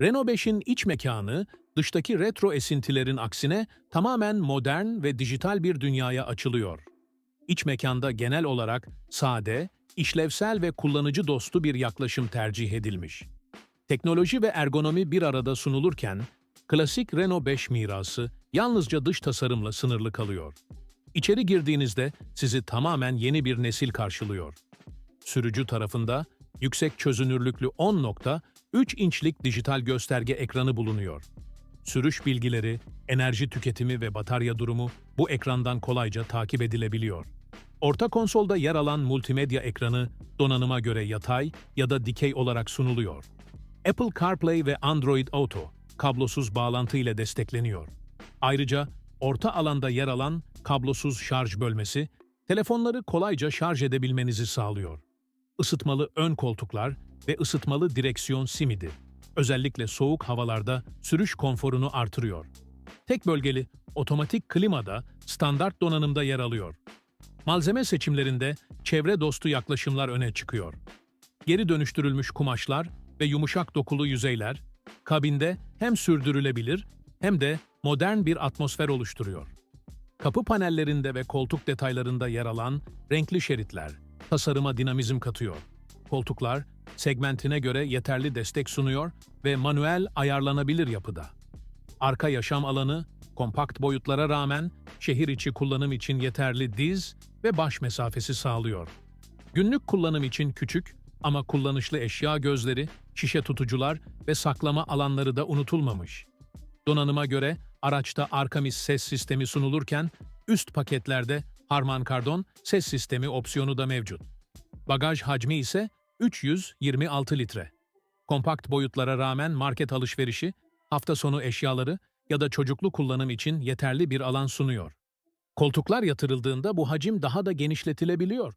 Renault 5'in iç mekanı, dıştaki retro esintilerin aksine tamamen modern ve dijital bir dünyaya açılıyor. İç mekanda genel olarak sade, işlevsel ve kullanıcı dostu bir yaklaşım tercih edilmiş. Teknoloji ve ergonomi bir arada sunulurken, klasik Renault 5 mirası yalnızca dış tasarımla sınırlı kalıyor. İçeri girdiğinizde sizi tamamen yeni bir nesil karşılıyor. Sürücü tarafında yüksek çözünürlüklü 10.3 inçlik dijital gösterge ekranı bulunuyor. Sürüş bilgileri, enerji tüketimi ve batarya durumu bu ekrandan kolayca takip edilebiliyor. Orta konsolda yer alan multimedya ekranı donanıma göre yatay ya da dikey olarak sunuluyor. Apple CarPlay ve Android Auto kablosuz bağlantı ile destekleniyor. Ayrıca orta alanda yer alan kablosuz şarj bölmesi telefonları kolayca şarj edebilmenizi sağlıyor. Isıtmalı ön koltuklar ve ısıtmalı direksiyon simidi özellikle soğuk havalarda sürüş konforunu artırıyor. Tek bölgeli otomatik klima da standart donanımda yer alıyor. Malzeme seçimlerinde çevre dostu yaklaşımlar öne çıkıyor. Geri dönüştürülmüş kumaşlar ve yumuşak dokulu yüzeyler kabinde hem sürdürülebilir hem de modern bir atmosfer oluşturuyor. Kapı panellerinde ve koltuk detaylarında yer alan renkli şeritler tasarıma dinamizm katıyor. Koltuklar segmentine göre yeterli destek sunuyor ve manuel ayarlanabilir yapıda. Arka yaşam alanı kompakt boyutlara rağmen şehir içi kullanım için yeterli diz ve baş mesafesi sağlıyor. Günlük kullanım için küçük ama kullanışlı eşya gözleri, şişe tutucular ve saklama alanları da unutulmamış. Donanıma göre araçta Arkamis ses sistemi sunulurken üst paketlerde Harman Kardon ses sistemi opsiyonu da mevcut. Bagaj hacmi ise 326 litre. Kompakt boyutlara rağmen market alışverişi, hafta sonu eşyaları ya da çocuklu kullanım için yeterli bir alan sunuyor. Koltuklar yatırıldığında bu hacim daha da genişletilebiliyor